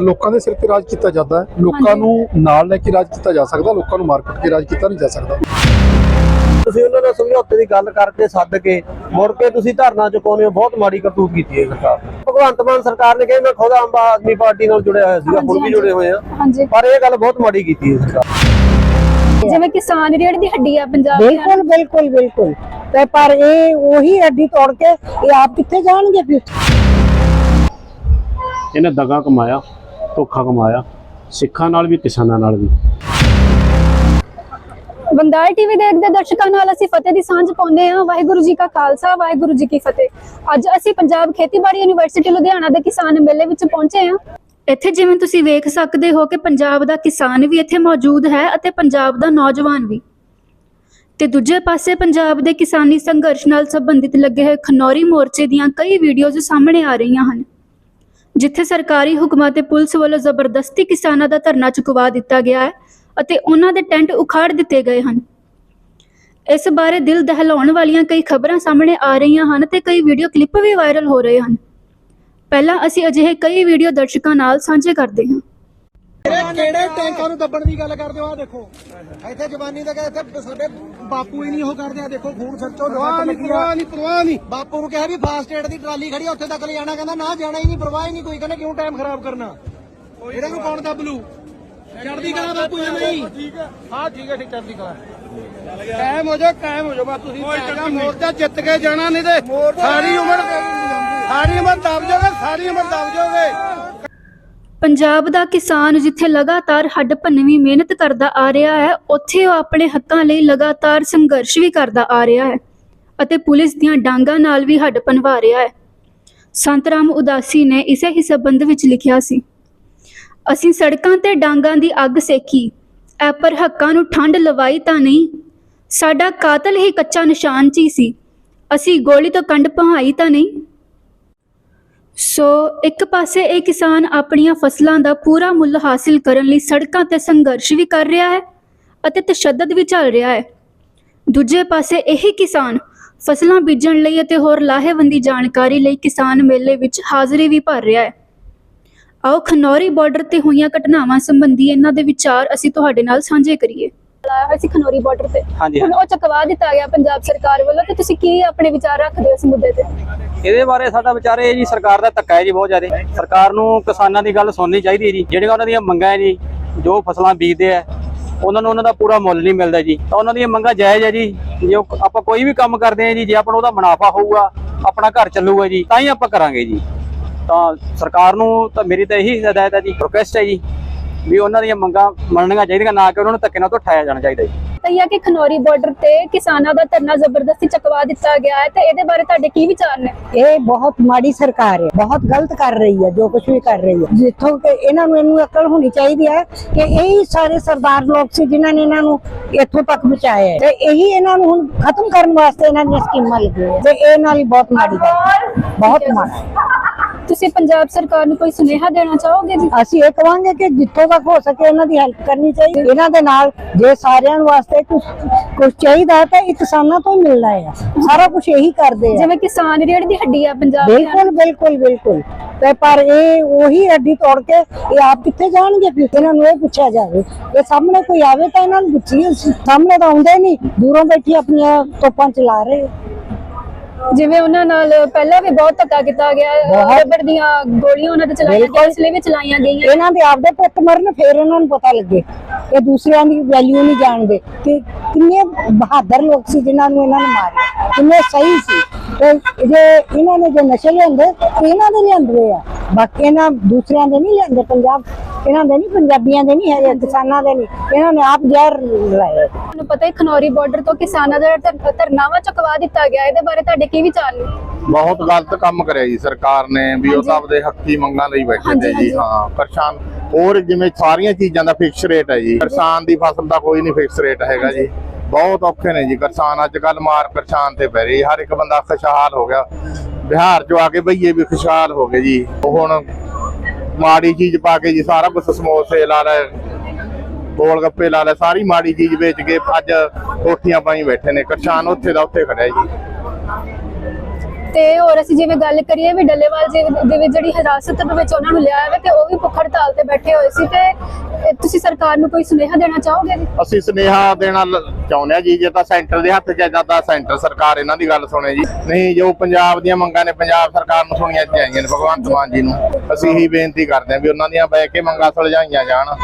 ਲੋਕਾਂ ਦੇ ਸਿਰ ਤੇ ਰਾਜ ਕੀਤਾ ਜਾਂਦਾ ਹੈ। ਲੋਕਾਂ ਨੂੰ ਨਾਲ ਲੈ ਕੇ ਰਾਜ ਕੀਤਾ ਜਾ ਸਕਦਾ ਲੋਕਾਂ ਨੂੰ ਮਾਰ ਕੁੱਟ ਕੇ ਰਾਜ ਕੀਤਾ ਨਹੀਂ ਜਾ ਸਕਦਾ। ਤੁਸੀਂ ਉਹਨਾਂ ਨਾਲ ਸਮਝੌਤੇ ਦੀ ਗੱਲ ਕਰਕੇ ਸੱਦ ਕੇ ਮੁੜ ਕੇ ਤੁਸੀਂ ਧਰਨਾ ਚੁਕਾਉਂਦੇ ਹੋ ਬਹੁਤ ਮਾੜੀ ਕਰਤੂਤ ਕੀਤੀ ਹੈ ਸਰਕਾਰ ਨੇ। ਭਗਵੰਤ ਮਾਨ ਸਰਕਾਰ ਨੇ ਕਿਹਾ ਮੈਂ ਖੁਦ ਆਮ ਆਦਮੀ ਪਾਰਟੀ ਨਾਲ ਜੁੜਿਆ ਹੋਇਆ ਸੀਗਾ ਹੁਣ ਵੀ ਜੁੜੇ ਹੋਏ ਆ। ਹਾਂਜੀ। ਪਰ ਇਹ ਗੱਲ ਬਹੁਤ ਮਾੜੀ ਕੀਤੀ ਹੈ ਸਰਕਾਰ ਜਿਵੇਂ ਕਿਸਾਨ ਰੀੜ ਦੀ ਹੱਡੀ ਆ ਪੰਜਾਬ ਦੀ ਬਿਲਕੁਲ ਬਿਲਕੁਲ ਬਿਲਕੁਲ। ਤੇ ਪਰ ਇਹ ਉਹੀ ਹੱਡੀ ਤੋੜ ਕੇ ਇਹ ਆਪ ਕਿੱਥੇ ਜਾਣਗੇ ਫਿਰ? ਇਹਨੇ ਦਗਾ ਕਮਾਇਆ। ਧੋਖਾ ਕਮਾਇਆ, ਸਿੱਖਾਂ ਨਾਲ ਵੀ, ਕਿਸਾਨਾਂ ਨਾਲ ਵੀ। ਬੰਦਾਲ ਟੀਵੀ ਦੇਖਦੇ ਦਰਸ਼ਕਾਂ ਨਾਲ ਅਸੀਂ ਫਤਿਹ ਦੀ ਸਾਂਝ ਪਾਉਂਦੇ ਹਾਂ। ਵਾਹਿਗੁਰੂ ਜੀ ਕਾ ਖਾਲਸਾ, ਵਾਹਿਗੁਰੂ ਜੀ ਕੀ ਫਤਿਹ। ਅੱਜ ਅਸੀਂ ਪੰਜਾਬ ਖੇਤੀਬਾੜੀ ਯੂਨੀਵਰਸਿਟੀ ਲੁਧਿਆਣਾ ਦੇ ਕਿਸਾਨ ਮੇਲੇ ਵਿੱਚ ਪਹੁੰਚੇ ਹਾਂ। ਇੱਥੇ ਜਿਵੇਂ ਤੁਸੀਂ ਵੇਖ ਸਕਦੇ ਹੋ ਕਿ ਪੰਜਾਬ ਦਾ ਕਿਸਾਨ ਵੀ ਇੱਥੇ ਮੌਜੂਦ ਹੈ ਅਤੇ ਪੰਜਾਬ ਦਾ ਨੌਜਵਾਨ ਵੀ। ਤੇ ਦੂਜੇ ਪਾਸੇ ਪੰਜਾਬ ਦੇ ਕਿਸਾਨੀ ਸੰਘਰਸ਼ ਨਾਲ ਸੰਬੰਧਿਤ ਲੱਗੇ ਹੋਏ ਖਨੌਰੀ ਮੋਰਚੇ ਦੀਆਂ ਕਈ ਵੀਡੀਓਜ਼ ਸਾਹਮਣੇ ਆ ਰਹੀਆਂ ਹਨ। ਜਿੱਥੇ ਸਰਕਾਰੀ ਹੁਕਮਾਂ ਤੇ ਪੁਲਿਸ ਵੱਲੋਂ ਜ਼ਬਰਦਸਤੀ ਕਿਸਾਨਾਂ ਦਾ ਧਰਨਾ ਚੁਕਵਾ ਦਿੱਤਾ ਗਿਆ ਹੈ ਅਤੇ ਉਹਨਾਂ ਦੇ ਟੈਂਟ ਉਖਾੜ ਦਿੱਤੇ ਗਏ ਹਨ। ਇਸ ਬਾਰੇ ਦਿਲ ਦਹਿਲਾਉਣ ਵਾਲੀਆਂ ਕਈ ਖਬਰਾਂ ਸਾਹਮਣੇ ਆ ਰਹੀਆਂ ਹਨ ਤੇ ਕਈ ਵੀਡੀਓ ਕਲਿੱਪ ਵੀ ਵਾਇਰਲ ਹੋ ਰਹੇ ਹਨ। ਪਹਿਲਾਂ ਅਸੀਂ ਅਜਿਹੇ ਕਈ ਵੀਡੀਓ ਦਰਸ਼ਕਾਂ ਨਾਲ ਸਾਂਝੇ ਕਰਦੇ ਹਾਂ। ਕਿਹੜੇ ਟੈਂਕਾਂ ਨੂੰ ਦੱਬਣ ਦੀ ਗੱਲ ਕਰਦੇ ਹੋ? ਆ ਦੇਖੋ। ਇੱਥੇ ਜਵਾਨੀ ਦਾ ਇੱਥੇ ਸਾਡੇ ਬਾਪੂ ਹੀ ਨਹੀਂ ਉਹ ਕਰਦੇ। ਆ ਦੇਖੋ ਖੂਨ ਸੱਚੋ ਲੋਹਾ ਨਹੀਂ ਪਰਵਾਹ ਨਹੀਂ ਪਰਵਾਹ ਨਹੀਂ। ਬਾਪੂ ਨੂੰ ਕਿਹਾ ਵੀ ਫਾਸਟ ਏਡ ਦੀ ਟਰਾਲੀ ਖੜੀ ਆ, ਉੱਥੇ ਤੱਕ ਲੈ ਜਾਣਾ ਕਹਿੰਦਾ ਨਾ ਜਾਣਾ ਹੀ ਨਹੀਂ ਪਰਵਾਹ ਹੀ ਨਹੀਂ ਕੋਈ ਕਹਿੰਦਾ ਕਿਉਂ ਟਾਈਮ ਖਰਾਬ ਕਰਨਾ? ਇਹਦੇ ਨੂੰ ਕੌਣ ਦੱਬ ਲੂ? ਚੜਦੀ ਕਲਾ ਬਾਪੂ ਐਵੇਂ ਹੀ ਠੀਕ ਹੈ। ਹਾਂ ਠੀਕ ਹੈ ਠੀਕ ਚੜਦੀ ਕਲਾ। ਕਾਇਮ ਹੋ ਜਾ ਕਾਇਮ ਹੋ ਜਾ ਬਸ ਤੁਸੀਂ ਮੋਰਚਾ ਜਿੱਤ ਕੇ ਜਾਣਾ ਨਹੀਂ ਤੇ ਸਾਰੀ ਉਮਰ ਸਾਰੀ ਉਮਰ ਦਬ ਜਾਓਗੇ ਸਾਰੀ ਉਮਰ ਦਬ ਜਾਓਗੇ। ਪੰਜਾਬ ਦਾ ਕਿਸਾਨ ਜਿੱਥੇ ਲਗਾਤਾਰ ਹੱਡ ਭੰਨਵੀਂ ਮਿਹਨਤ ਕਰਦਾ ਆ ਰਿਹਾ ਹੈ, ਉੱਥੇ ਉਹ ਆਪਣੇ ਹੱਕਾਂ ਲਈ ਲਗਾਤਾਰ ਸੰਘਰਸ਼ ਵੀ ਕਰਦਾ ਆ ਰਿਹਾ ਹੈ ਅਤੇ ਪੁਲਿਸ ਦੀਆਂ ਡਾਂਗਾਂ ਨਾਲ ਵੀ ਹੱਡ ਭੰਨਵਾ ਰਿਹਾ ਹੈ। ਸੰਤ ਰਾਮ ਉਦਾਸੀ ਨੇ ਇਸੇ ਹੀ ਸੰਬੰਧ ਵਿੱਚ ਲਿਖਿਆ ਸੀ, ਅਸੀਂ ਸੜਕਾਂ ਤੇ ਡਾਂਗਾਂ ਦੀ ਅੱਗ ਸੇਖੀ ਐ ਪਰ ਹੱਕਾਂ ਨੂੰ ਠੰਡ ਲਵਾਈ ਤਾਂ ਨਹੀਂ। ਸਾਡਾ ਕਾਤਲ ਹੀ ਕੱਚਾ ਨਿਸ਼ਾਨ 'ਚ ਹੀ ਸੀ, ਅਸੀਂ ਗੋਲੀ ਤੋਂ ਕੰਡ ਪਹਾਈ ਤਾਂ ਨਹੀਂ। ਸੋ ਇੱਕ ਪਾਸੇ ਇਹ ਕਿਸਾਨ ਆਪਣੀਆਂ ਫਸਲਾਂ ਦਾ ਪੂਰਾ ਮੁੱਲ ਹਾਸਿਲ ਕਰਨ ਲਈ ਸੜਕਾਂ ਤੇ ਸੰਘਰਸ਼ ਵੀ ਕਰ ਰਿਹਾ ਹੈ ਅਤੇ ਤਸ਼ੱਦਦ ਵੀ ਚੱਲ ਰਿਹਾ ਹੈ। ਦੂਜੇ ਪਾਸੇ ਇਹੀ ਕਿਸਾਨ ਫਸਲਾਂ ਬੀਜਣ ਲਈ ਅਤੇ ਹੋਰ ਲਾਹੇਵੰਦੀ ਜਾਣਕਾਰੀ ਲਈ ਕਿਸਾਨ ਮੇਲੇ ਵਿੱਚ ਹਾਜ਼ਰੀ ਵੀ ਭਰ ਰਿਹਾ ਹੈ। ਆਓ ਖਨੌਰੀ ਬਾਰਡਰ ਤੇ ਹੋਈਆਂ ਘਟਨਾਵਾਂ ਸੰਬੰਧੀ ਇਹਨਾਂ ਦੇ ਵਿਚਾਰ ਅਸੀਂ ਤੁਹਾਡੇ ਨਾਲ ਸਾਂਝੇ ਕਰੀਏ। ਲਾਇਆ ਹੋਇਆ ਸੀ ਖਨੌਰੀ ਬਾਰਡਰ ਤੇ। ਹਾਂਜੀ ਹੁਣ ਉਹ ਚੁਕਵਾ ਦਿੱਤਾ ਗਿਆ ਪੰਜਾਬ ਸਰਕਾਰ ਵੱਲੋਂ ਤੇ ਤੁਸੀਂ ਕੀ ਆਪਣੇ ਵਿਚਾਰ ਰੱਖਦੇ ਹੋ ਇਸ ਮੁੱਦੇ ਤੇ? ਇਹਦੇ ਬਾਰੇ ਸਾਡਾ ਵਿਚਾਰ ਇਹ ਜੀ ਸਰਕਾਰ ਦਾ ਧੱਕਾ ਹੈ ਜੀ ਬਹੁਤ ਜ਼ਿਆਦਾ। ਸਰਕਾਰ ਨੂੰ ਕਿਸਾਨਾਂ ਦੀ ਗੱਲ ਸੁਣਨੀ ਚਾਹੀਦੀ ਹੈ ਜੀ। ਜਿਹੜੀਆਂ ਉਹਨਾਂ ਦੀਆਂ ਮੰਗਾਂ ਹੈ ਜੀ ਜੋ ਫਸਲਾਂ ਬੀਜਦੇ ਆ ਉਹਨਾਂ ਨੂੰ ਉਹਨਾਂ ਦਾ ਪੂਰਾ ਮੁੱਲ ਨਹੀਂ ਮਿਲਦਾ ਜੀ। ਤਾਂ ਉਹਨਾਂ ਦੀਆਂ ਮੰਗਾਂ ਜਾਇਜ਼ ਹੈ ਜੀ। ਜੇ ਉਹ- ਆਪਾਂ ਕੋਈ ਵੀ ਕੰਮ ਕਰਦੇ ਆ ਜੀ ਜੇ ਆਪਣਾ ਉਹਦਾ ਮੁਨਾਫਾ ਹੋਊਗਾ ਆਪਣਾ ਘਰ ਚੱਲੂਗਾ ਜੀ ਤਾਂ ਹੀ ਆਪਾਂ ਕਰਾਂਗੇ ਜੀ। ਤਾਂ ਸਰਕਾਰ ਨੂੰ ਤਾਂ ਮੇਰੀ ਤਾਂ ਇਹੀ ਹਦਾਇਤ ਹੈ ਜੀ ਰਿਕੁਐਸਟ ਹੈ ਜੀ। ਵੀ ਉਹਨਾਂ ਦੀਆਂ ਮੰਗਾਂ ਮੰਨਣੀਆਂ ਚਾਹੀਦੀਆਂ ਨਾ ਕਿ ਉਹਨਾਂ ਨੂੰ ਧੱਕੇ ਨਾਲ ਤੋਂ ਉਠਾਇਆ ਜਾਣਾ ਚਾਹੀਦਾ ਜੀ। ਤਾਂ ਇਹ ਆ ਕਿ ਖਨੌਰੀ ਬਾਰਡਰ ਤੇ ਕਿਸਾਨਾਂ ਦਾ ਧਰਨਾ ਜ਼ਬਰਦਸਤੀ ਚਕਵਾ ਦਿੱਤਾ ਗਿਆ ਹੈ ਤੇ ਇਹਦੇ ਬਾਰੇ ਤੁਹਾਡੇ ਕੀ ਵਿਚਾਰ ਨੇ? ਇਹ ਬਹੁਤ ਮਾੜੀ ਸਰਕਾਰ ਹੈ ਬਹੁਤ ਗਲਤ ਕਰ ਰਹੀ ਹੈ ਜੋ ਕੁਝ ਵੀ ਕਰ ਰਹੀ ਹੈ। ਜਿੱਥੋਂ ਕਿ ਇਹਨਾਂ ਨੂੰ ਇਹਨੂੰ ਅਕਲ ਹੋਣੀ ਚਾਹੀਦੀ ਹੈ ਕਿ ਇਹੀ ਸਾਰੇ ਸਰਦਾਰ ਲੋਕ ਸੀ ਜਿਨ੍ਹਾਂ ਨੇ ਇਹਨਾਂ ਨੂੰ ਇੱਥੋਂ ਤੱਕ ਪਹੁੰਚਾਇਆ ਹੈ। ਤੇ ਇਹੀ ਇਹਨਾਂ ਨੂੰ ਹੁਣ ਖਤਮ ਕਰਨ ਵਾਸਤੇ ਇਹਨਾਂ ਦੀਆਂ ਸਕੀਮਾਂ ਲੱਗੀਆਂ ਤੇ ਇਹ ਨਾਲ ਹੀ ਬਹੁਤ ਮਾੜੀ ਗੱਲ ਹੈ। ਬਹੁਤ ਮਾੜਾ। ਤੁਸੀਂ ਪੰਜਾਬ ਸਰਕਾਰ ਨੂੰ ਕੋਈ ਸੁਨੇਹਾ ਦੇਣਾ ਚਾਹੋਗੇ ਜੀ? ਅਸੀਂ ਇਹ ਕਵਾਂਗੇ ਕਿ ਜਿੱਥੋਂ ਤੱਕ ਹੋ ਸਕੇ ਇਹਨਾਂ ਦੀ ਹੈਲਪ ਕਰਨੀ ਚਾਹੀਦੀ। ਇਹਨਾਂ ਦੇ ਨਾਲ ਜੇ ਸਾਰਿਆਂ ਨੂੰ ਵਾਸਤੇ ਕੁਝ ਕੁਝ ਚਾਹੀਦਾ ਤਾਂ ਇਹ ਕਿਸਾਨਾਂ ਤੋਂ ਹੀ ਮਿਲਣਾ ਹੈ। ਸਾਰਾ ਕੁਝ ਇਹੀ ਕਰਦੇ ਆ। ਜਿਵੇਂ ਕਿਸਾਨ ਰੀੜ ਦੀ ਹੱਡੀ ਆ ਪੰਜਾਬ ਦੀ। ਬਿਲਕੁਲ ਬਿਲਕੁਲ ਬਿਲਕੁਲ। ਤੇ ਪਰ ਇਹ ਉਹੀ ਹੱਡੀ ਤੋੜ ਕੇ ਇਹ ਆਪ ਕਿੱਥੇ ਜਾਣਗੇ ਫਿਰ? ਇਹਨਾਂ ਨੂੰ ਇਹ ਪੁੱਛਿਆ ਜਾਵੇ। ਇਹ ਸਾਹਮਣੇ ਕੋਈ ਆਵੇ ਤਾਂ ਇਹਨਾਂ ਨੂੰ ਪੁੱਛੀਏ। ਸਾਹਮਣੇ ਤਾਂ ਆਉਂਦੇ ਨਹੀਂ। ਦੂਰੋਂ ਬੈਠੀ ਆਪਣੀਆਂ ਤੋਪਾਂ ਚਲਾ ਰਹੇ। ਜਿਵੇਂ ਉਹਨਾਂ ਨਾਲ ਪਹਿਲਾਂ ਵੀ ਬਹੁਤ ਧੱਕਾ ਕੀਤਾ ਗਿਆ। ਰਬੜ ਦੀਆਂ ਗੋਲੀਆਂ ਉਹਨਾਂ ਤੇ ਚਲਾਈਆਂ। ਗਈਆਂ ਇਸ ਲਈ ਵੀ ਚਲਾਈਆਂ ਗਈਆਂ। ਇਹਨਾਂ ਦੇ ਆਪਦੇ ਪੁੱਤ ਮਰਨ ਫਿਰ ਇਹਨਾਂ ਨੂੰ ਪਤਾ ਲੱਗੇ ਇਹ ਦੂਸਰਿਆਂ ਦੀ ਵੈਲਿਊ ਨਹੀਂ ਜਾਣਦੇ। ਕਿ ਕਿੰਨੇ ਬਹਾਦਰ ਲੋਕ ਸੀ ਜਿਨ੍ਹਾਂ ਨੂੰ ਇਹਨਾਂ ਨੇ ਮਾਰਿਆ। ਕਿੰਨੇ ਸਹੀ ਸੀ। ਜੇ ਇਹਨਾਂ ਨੇ ਜੋ ਨਸ਼ੇ ਲਿਆਂਦੇ ਤੇ ਇਹਨਾਂ ਦੇ ਲਿਆਂਦੇ ਆ। ਬਾਕੀ ਇਹਨਾਂ ਦੂਸਰਿਆਂ ਦੇ ਨਹੀਂ ਲਿਆਂਦੇ ਪੰਜਾਬ ਇਹਨਾਂ ਦੇ ਨਹੀਂ ਪੰਜਾਬੀਆਂ ਦੇ ਨਹੀਂ ਹੈਗੇ ਕਿਸਾਨਾਂ ਦੇ ਨਹੀਂ ਇਹਨਾਂ ਨੇ ਆਪ ਜ਼ਹਿਰ ਲਾਏ। ਤੁਹਾਨੂੰ ਪਤਾ ਹੈ ਖਨੌਰੀ ਬਾਰਡਰ ਤੋਂ ਕਿਸਾਨਾਂ ਦਾ ਧਰ- ਧਰਨਾਵਾ ਚੁਕਵਾ ਦਿੱਤਾ ਗਿਆ ਇਹਦੇ ਬਾਰੇ ਤੁਹਾਡੇ ਕੀ ਵਿਚਾਰ ਨੇ? ਬਹੁਤ ਗਲਤ ਕੰਮ ਕਰਿਆ ਜੀ ਸਰਕਾਰ ਨੇ ਵੀ ਉਹ ਤਾਂ ਆਪਦੇ ਹੱਕੀ ਮੰਗਾਂ ਲਈ ਬੈਠੇ ਨੇ ਜੀ। ਹਾਂ ਕਿਸਾਨ ਹੋਰ ਜਿਵੇਂ ਸਾਰੀਆਂ ਚੀਜ਼ਾਂ ਦਾ ਫਿਕਸ ਰੇਟ ਹੈ ਜੀ। ਕਿਸਾਨ ਦੀ ਫਸਲ ਦਾ ਕੋਈ ਨਹੀਂ ਫਿਕਸ ਰੇਟ ਹੈਗਾ ਜੀ। ਬਹੁਤ ਔਖੇ ਨੇ ਜੀ ਕਿਸਾਨ ਅੱਜ ਕੱਲ ਮਾਰ ਕਿਸਾਨ ਤੇ ਪੈ ਰਹੀ ਹਰ ਇੱਕ ਬੰਦਾ ਖੁਸ਼ਹਾਲ ਹੋ ਗਿਆ। ਬਿਹਾਰ ਚੋਂ ਆ ਕੇ ਬਈਏ ਵੀ ਖੁਸ਼ਹਾਲ ਹੋ ਗਏ ਜੀ। ਉਹ ਹੁਣ ਮਾੜੀ ਚੀਜ਼ ਪਾ ਕੇ ਜੀ ਸਾਰਾ ਕੁਝ ਸਮੋਸੇ ਲਾ ਲੈ ਗੋਲ ਗੱਪੇ ਲਾ ਲੈ ਸਾਰੀ ਮਾੜੀ ਚੀਜ਼ ਵੇਚ ਕੇ ਅੱਜ ਕੋਠੀਆਂ ਪਾਈ ਬੈਠੇ ਨੇ ਕਿਸਾਨ ਉੱਥੇ ਦਾ ਉੱਥੇ ਖੜਿਆ ਜੀ। ਤੇ ਹੋਰ ਅਸੀਂ ਜਿਵੇਂ ਗੱਲ ਕਰੀਏ ਵੀ ਡੱਲੇਵਾਲ ਜੀ ਦੇ ਵਿੱਚ ਜਿਹੜੀ ਹਿਰਾਸਤ ਦੇ ਵਿੱਚ ਉਹਨਾਂ ਨੂੰ ਲਿਆ ਹੈ ਤੇ ਉਹ ਵੀ ਭੁੱਖ ਹੜਤਾਲ ਤੇ ਬੈਠੇ ਹੋਏ ਸੀ ਤੇ ਤੁਸੀਂ ਸਰਕਾਰ ਨੂੰ ਕੋਈ ਸੁਨੇਹਾ ਦੇਣਾ ਚਾਹੋਗੇ? ਅਸੀਂ ਸੁਨੇਹਾ ਦੇਣਾ ਚਾਹੁੰਦੇ ਆ ਜੀ ਜੇ ਤਾਂ ਸੈਂਟਰ ਦੇ ਹੱਥ 'ਚ ਜਾਂ ਤਾਂ ਸੈਂਟਰ ਸਰਕਾਰ ਇਹਨਾਂ ਦੀ ਗੱਲ ਸੁਣੇ ਜੀ। ਨਹੀਂ ਜੋ ਪੰਜਾਬ ਦੀਆਂ ਮੰਗਾਂ ਨੇ ਪੰਜਾਬ ਸਰਕਾਰ ਨੂੰ ਸੁਣੀਆਂ ਚਾਹੀਦੀਆਂ ਨੇ ਭਗਵੰਤ ਮਾਨ ਜੀ ਨੂੰ। ਅਸੀਂ ਹੀ ਬੇਨਤੀ ਕਰਦੇ ਹਾਂ ਵੀ ਉਹਨਾਂ ਦੀਆਂ ਬਹਿ ਕੇ ਮੰਗਾਂ ਸੁਲਝਾਈਆਂ ਜਾਣ।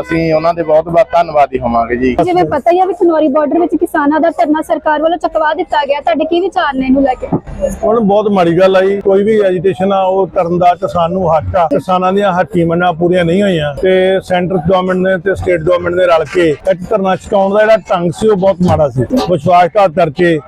ਅਸੀਂ ਉਹਨਾਂ ਦੇ ਬਹੁਤ ਬਹੁਤ ਧੰਨਵਾਦੀ ਹੋਵਾਂਗੇ ਜੀ। ਜਿਵੇਂ ਪਤਾ ਹੀ ਆ ਵੀ ਖਨੌਰੀ ਬਾਰਡਰ ਵਿੱਚ ਕਿਸਾਨਾਂ ਦਾ ਧਰਨਾ ਸਰਕਾਰ ਵੱਲੋਂ ਚੁਕਵਾ ਦਿੱਤਾ ਗਿਆ। ਤੁਹਾਡੇ ਕੀ ਵਿਚਾਰ ਨੇ ਇਹਨੂੰ ਲੈ ਕੇ? ਹੁਣ ਬਹੁਤ ਮਾੜੀ ਗੱਲ ਆਈ ਕੋਈ ਵੀ ਐਜੀਟੇਸ਼ਨ ਆ ਉਹ ਕਰਨ ਦਾ ਕਿਸਾਨ ਨੂੰ ਹੱਕ ਆ। ਕਿਸਾਨਾਂ ਦੀਆਂ ਹੱਕੀ ਮੰਗਾਂ ਪੂਰੀਆਂ ਨਹੀਂ ਹੋਈਆਂ ਤੇ ਸੈਂਟਰ ਗਵਰਨਮੈਂਟ ਨੇ ਤੇ ਸਟੇਟ ਗਵਰਨਮੈਂਟ ਨੇ ਰਲ ਕੇ ਇੱਕ ਧਰਨਾ ਚੁਕਾਉਣ ਦਾ ਜਿਹੜਾ ਢੰਗ ਸੀ ਉਹ ਬਹੁਤ ਮਾੜਾ ਸੀ। ਵਿਸ਼ਵਾਸਘਾਤ ਕਰਕੇ